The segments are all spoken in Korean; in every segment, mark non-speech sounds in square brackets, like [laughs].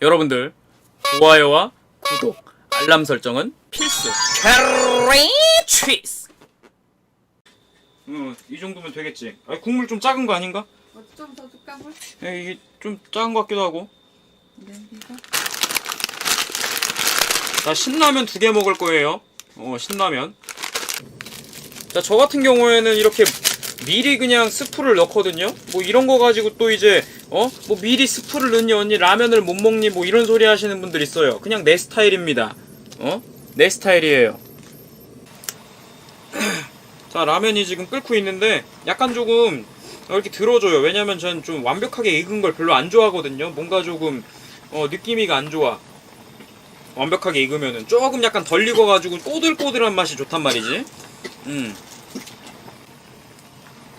여러분들 좋아요와 구독, 알람 설정은 필수. 캐리 치스. 음, 이 정도면 되겠지. 아, 국물 좀 작은 거 아닌가? 좀 더 줄까 물? 에, 이게 좀 작은 것 같기도 하고. 여기가 자, 신라면 두 개 먹을 거예요. 어, 신라면. 자, 저 같은 경우에는 이렇게 미리 그냥 스프를 넣거든요. 뭐 이런 거 가지고 또 이제 어? 뭐 미리 스프를 넣니 언니 라면을 못 먹니 뭐 이런 소리 하시는 분들 있어요. 그냥 내 스타일입니다. 어? 내 스타일이에요. [clears throat] 자, 라면이 지금 끓고 있는데 약간 조금 이렇게 들어줘요. 왜냐면 전 좀 완벽하게 익은 걸 별로 안 좋아하거든요. 뭔가 조금 어, 느낌이가 안 좋아. 완벽하게 익으면은 조금 약간 덜 익어가지고 꼬들꼬들한 맛이 좋단 말이지. 음.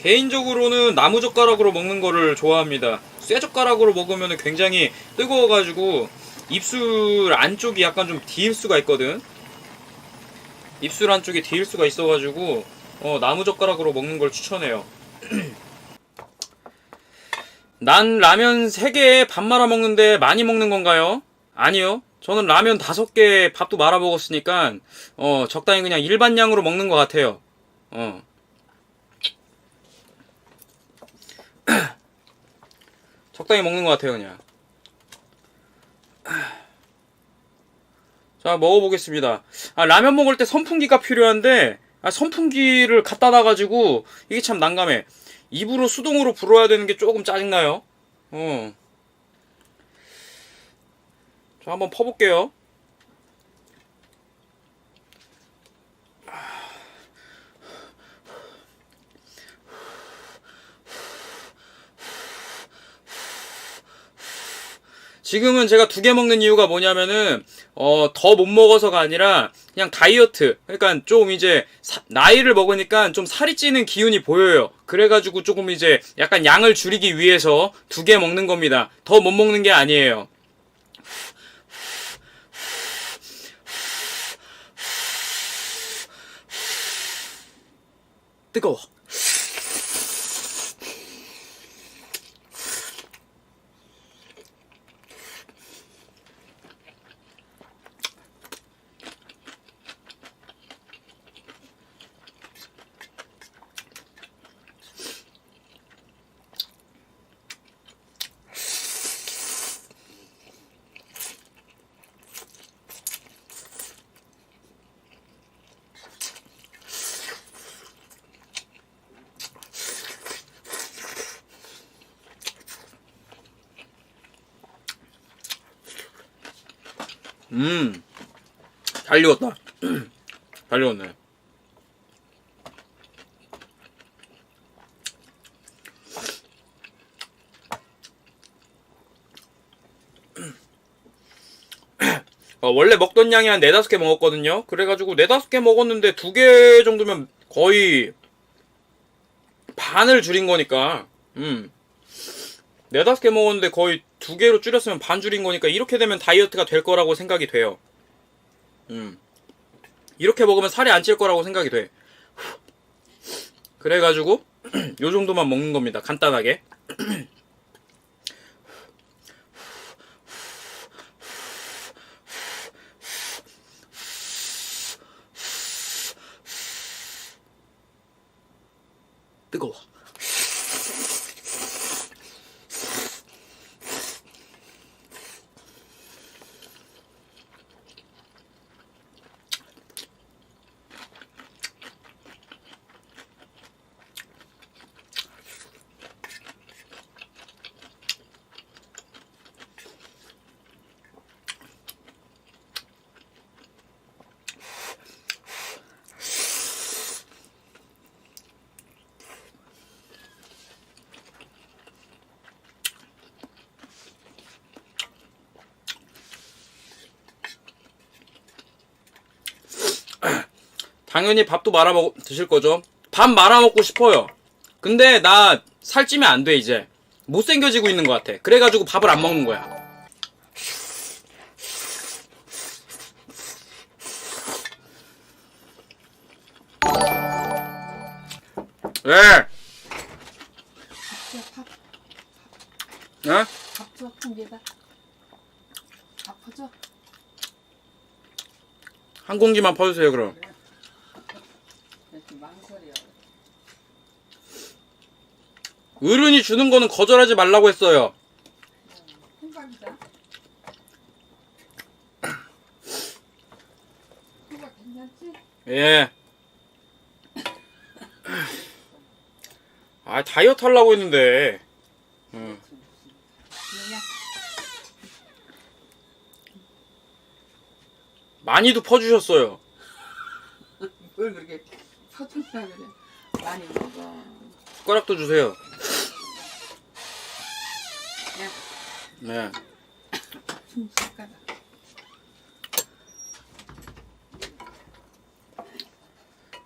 개인적으로는 나무 젓가락으로 먹는 거를 좋아합니다. 쇠 젓가락으로 먹으면 굉장히 뜨거워가지고 입술 안쪽이 약간 좀 디일 수가 있거든. 입술 안쪽이 디일 수가 있어가지고 어, 나무 젓가락으로 먹는 걸 추천해요. [clears throat] 난 라면 3개에 밥 말아 먹는데 많이 먹는 건가요? 아니요. 저는 라면 5개 밥도 말아 먹었으니까 어, 적당히 그냥 일반량으로 먹는 것 같아요. 어. 적당히 먹는 것 같아요, 그냥. 자, 먹어보겠습니다. 아, 라면 먹을 때 선풍기가 필요한데, 아, 선풍기를 갖다 놔가지고, 이게 참 난감해. 입으로 수동으로 불어야 되는 게 조금 짜증나요. 어. 자, 한번 퍼볼게요. 지금은 제가 두 개 먹는 이유가 뭐냐면은 어 더 못 먹어서가 아니라 그냥 다이어트. 그러니까 좀 이제 사- 나이를 먹으니까 좀 살이 찌는 기운이 보여요. 그래가지고 조금 이제 약간 양을 줄이기 위해서 두 개 먹는 겁니다. 더 못 먹는 게 아니에요. 뜨거워 음, 잘 익었다. [clears throat] 잘 익었네. 어, [clears throat] 원래 먹던 양이 한 네다섯 개 먹었거든요. 그래가지고 네다섯 개 먹었는데 두 개 정도면 거의 반을 줄인 거니까, 음. 네다섯 개 먹었는데 거의 두 개로 줄였으면 반 줄인 거니까 이렇게 되면 다이어트가 될 거라고 생각이 돼요. 음. 이렇게 먹으면 살이 안 찔 거라고 생각이 돼. 그래가지고 [clears throat] 요 정도만 먹는 겁니다. 간단하게. [clears throat] 뜨거워. 당연히 밥도 말아 먹 드실 거죠. 밥 말아 먹고 싶어요. 근데 나 살찌면 안 돼 이제. 못생겨지고 있는 것 같아. 그래가지고 밥을 안 먹는 거야. 왜? 밥, 어? 밥줘 한 개다. 퍼져. 한 공기만 퍼주세요 그럼 망설여. 어른이 주는 거는 거절하지 말라고 했어요 괜찮지? 예. 아 다이어트 하려고 했는데 응. 많이도 퍼주셨어요 뭘 그렇게 퍼준다 그래? 많이 먹어. 숟가락도 주세요. 야, 네. 좀 숟가락.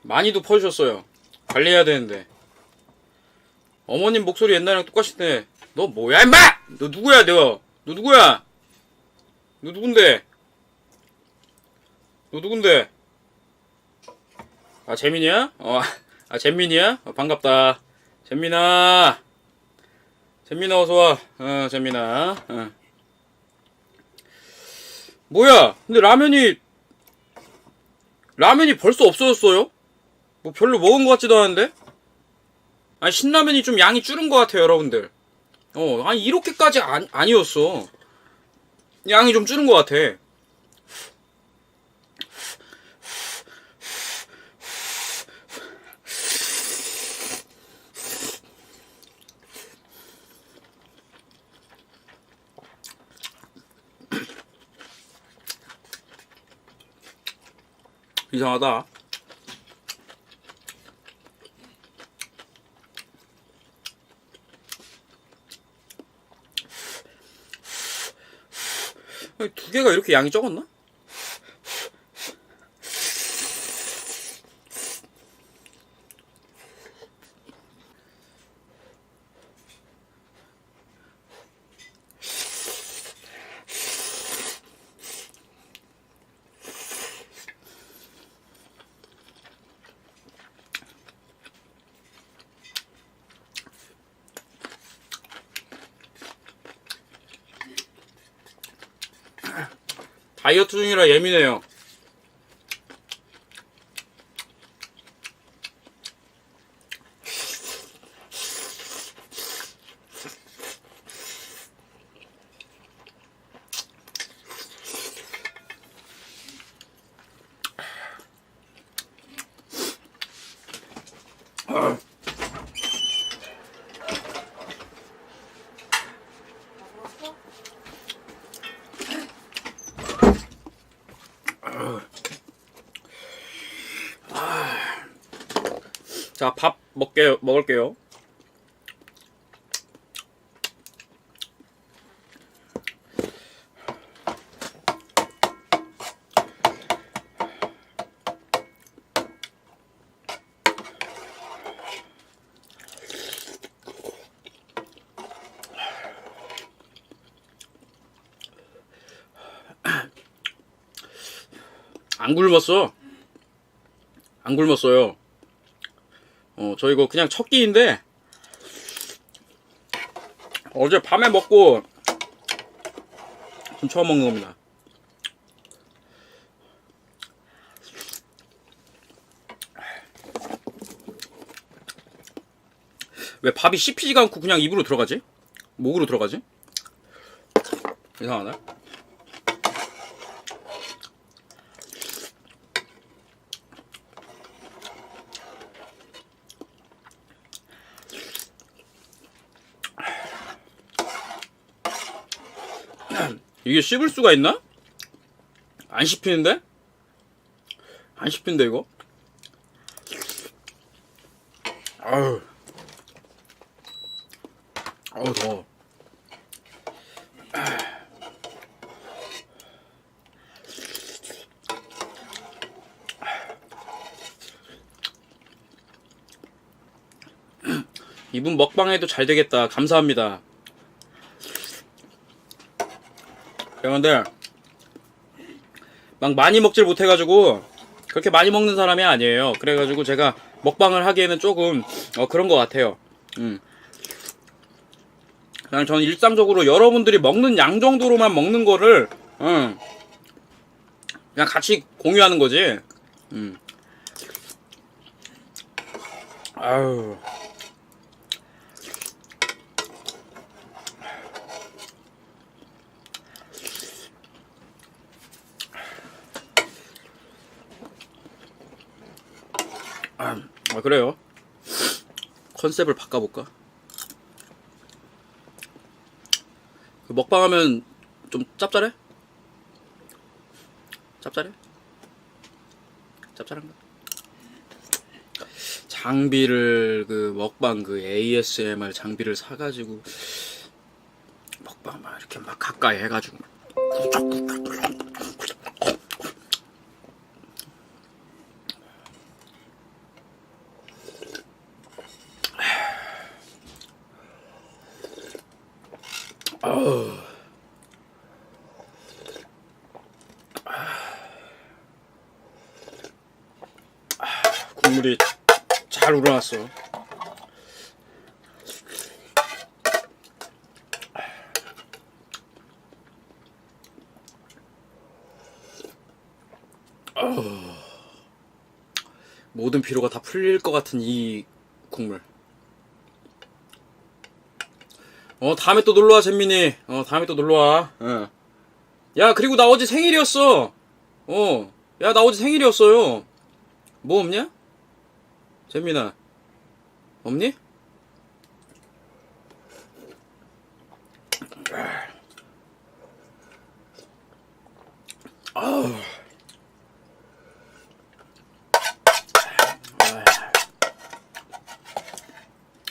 많이도 퍼주셨어요. 관리해야 되는데. 어머님 목소리 옛날이랑 똑같은데. 너 뭐야 임마! 너 누구야 너? 너 누구야? 너 누군데? 너 누군데 아 재민이야? 어아 [laughs] 재민이야? 어, 반갑다. 재민아! 재민아 어서와. 어 재민아. 어. 뭐야? 근데 라면이 라면이 벌써 없어졌어요? 뭐 별로 먹은 것 같지도 않은데? 아니 신라면이 좀 양이 줄은 것 같아요 여러분들. 어 아니 이렇게까지 안, 아니었어. 양이 좀 줄은 것 같아 이상하다 두 개가 이렇게 양이 적었나? 다이어트 중이라 예민해요. 자, 밥 먹게 먹을게요. 안 굶었어. 안 굶었어요. 어, 저 이거 그냥 첫 끼인데, 어제 밤에 먹고, 좀 처음 먹는 겁니다. 왜 밥이 씹히지가 않고 그냥 입으로 들어가지? 목으로 들어가지? 이상하네. 이게 씹을 수가 있나? 안 씹히는데? 안 씹힌데 이거? 아유 아우 더워 이분 먹방해도 잘 되겠다 감사합니다 그런데 막 많이 먹질 못해가지고 그렇게 많이 먹는 사람이 아니에요. 그래가지고 제가 먹방을 하기에는 조금 어, 그런 것 같아요. 음. 그냥 저는 일상적으로 여러분들이 먹는 양 정도로만 먹는 거를 응. 그냥 같이 공유하는 거지. 음. 아유. 아, 아, 그래요. 컨셉을 바꿔볼까? 그 먹방하면 좀 짭짤해? 짭짤해? 짭짤한가? 장비를 그 먹방 그 ASMR 장비를 사가지고 먹방 막 이렇게 막 가까이 해가지고 국물이 잘 우러났어. 어. 모든 피로가 다 풀릴 것 같은 이 국물. 어 다음에 또 놀러와 잼민이. 어 다음에 또 놀러와. 어. 야 그리고 나 어제 생일이었어. 어. 야 나 어제 생일이었어요. 뭐 없냐? 재민아 없니?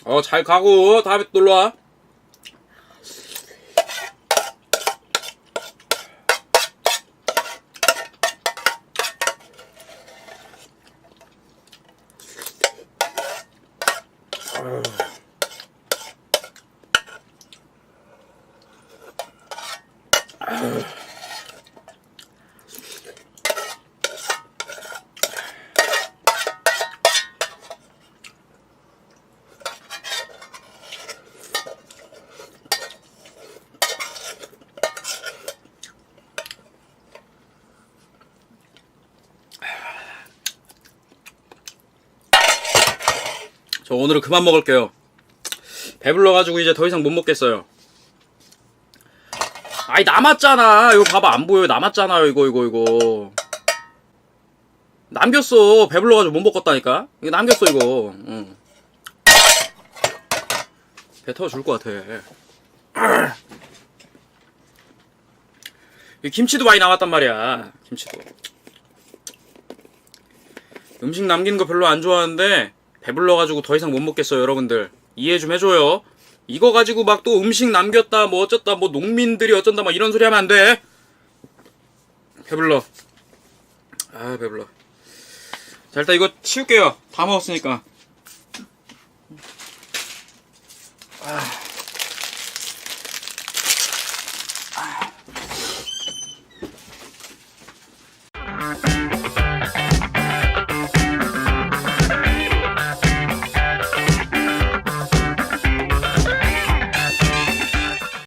어 잘 가고. 다음에 또 놀러와 저 오늘은 그만 먹을게요. 배불러가지고 이제 더 이상 못 먹겠어요. 아이 남았잖아. 이거 봐봐 안 보여요 남았잖아요 이거 이거 이거. 남겼어. 배불러가지고 못 먹었다니까. 이거 남겼어 이거. 응. 배 터줄 것 같아. 이 김치도 많이 남았단 말이야. 김치도. 음식 남기는 거 별로 안 좋아하는데 배불러가지고 더 이상 못 먹겠어요 여러분들. 이해 좀 해줘요. 이거 가지고 막 또 음식 남겼다 뭐 어쩌다 뭐 농민들이 어쩐다 막 이런 소리 하면 안 돼. 배불러. 아 배불러. 자 일단 이거 치울게요. 다 먹었으니까